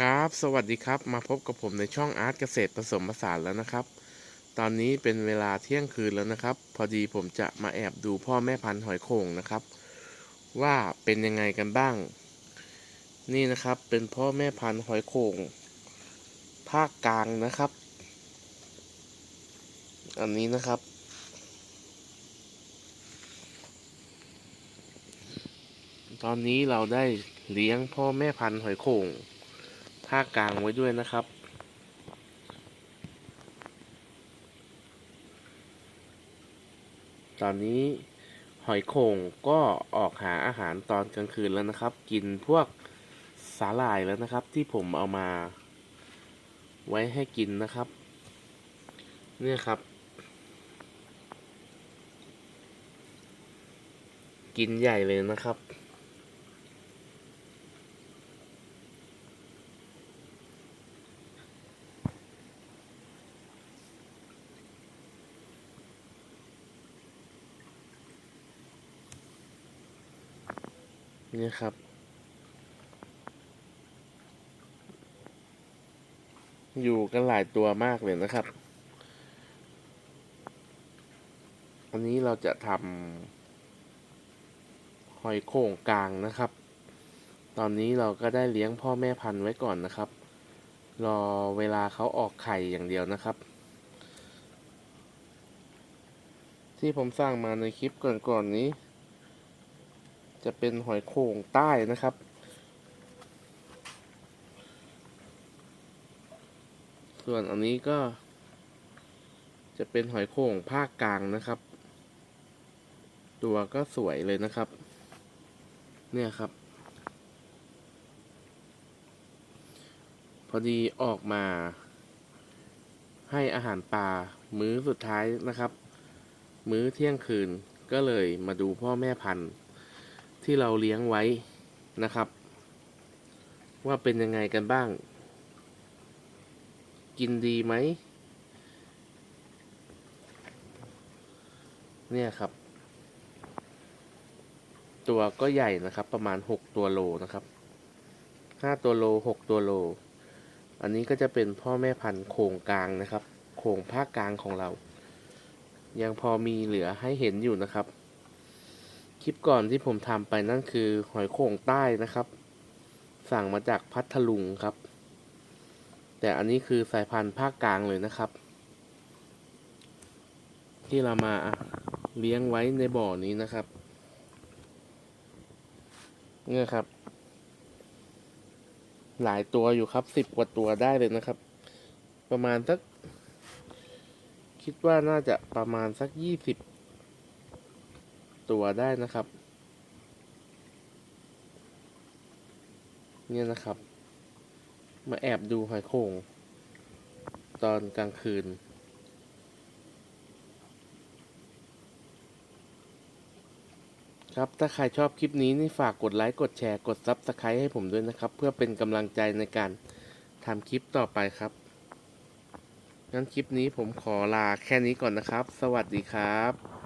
ครับสวัสดีครับมาพบกับผมในช่องอาร์ตเกษตรผสมผสานแล้วนะครับ ตอนนี้เป็นเวลาเที่ยงคืนแล้วนะครับ พอดีผมจะมาแอบดูพ่อแม่พันธุ์หอยโข่งนะครับ ว่าเป็นยังไงกันบ้าง นี่นะครับเป็นพ่อแม่พันธุ์หอยโข่งภาคกลางนะครับ อันนี้นะครับ ตอนนี้เราได้เลี้ยงพ่อแม่พันธุ์หอยโข่ง ภากลางไว้ด้วยนะครับ ตอนนี้หอยโข่งก็ออกหาอาหารตอนกลางคืนแล้วนะครับ กินพวกสาหร่ายแล้วนะครับ ที่ผมเอามา ไว้ให้กินนะครับ เนี่ยครับ กินใหญ่เลยนะครับ นี่ครับ อยู่กันหลายตัวมากเลยนะครับ อันนี้เราจะทำหอยโข่งกลางนะครับ ตอนนี้เราก็ได้เลี้ยงพ่อแม่พันธุ์ไว้ก่อนนะครับ รอเวลาเขาออกไข่อย่างเดียวนะครับที่ผมสร้างมาในคลิปก่อนๆนนี้ จะเป็นหอยโข่งใต้นะครับ ส่วนอันนี้ก็ จะเป็นหอยโข่งภาคกลางนะครับ ตัวก็สวยเลยนะครับ เนี่ยครับ พอดีออกมา ให้อาหารปลามื้อสุดท้ายนะครับ มื้อเที่ยงคืนก็เลยมาดูพ่อแม่พันธุ์ ที่เราเลี้ยงไว้นะครับ ว่าเป็นยังไงกันบ้าง กินดีไหม เนี่ยครับ ตัวก็ใหญ่นะครับ ประมาณหกตัวโลนะครับห้าตัวโลหกตัวโล อันนี้ก็จะเป็นพ่อแม่พันธุ์โครงกลางนะครับ โครงภาคกลางของเรา ยังพอมีเหลือให้เห็นอยู่นะครับ คลิปก่อนที่ผมทำไปนั่นคือหอยโข่งใต้นะครับ สั่งมาจากพัทลุงครับ แต่อันนี้คือสายพันธุ์ภาคกลางเลยนะครับ ที่เรามาเลี้ยงไว้ในบ่อนี้นะครับเนี่ยครับ หลายตัวอยู่ครับสิบกว่าตัวได้เลยนะครับ ประมาณสัก คิดว่าน่าจะประมาณสักยี่สิบ ตัวได้นะครับ เนี่ยนะครับ มาแอบดูหอยโข่งตอนกลางคืน ครับ ถ้าใครชอบคลิปนี้นี่ฝากกดไลค์ กดแชร์ กด Subscribe ให้ผมด้วยนะครับ เพื่อเป็นกำลังใจในการทำคลิปต่อไปครับงั้นคลิปนี้ผมขอลาแค่นี้ก่อนนะครับ สวัสดีครับ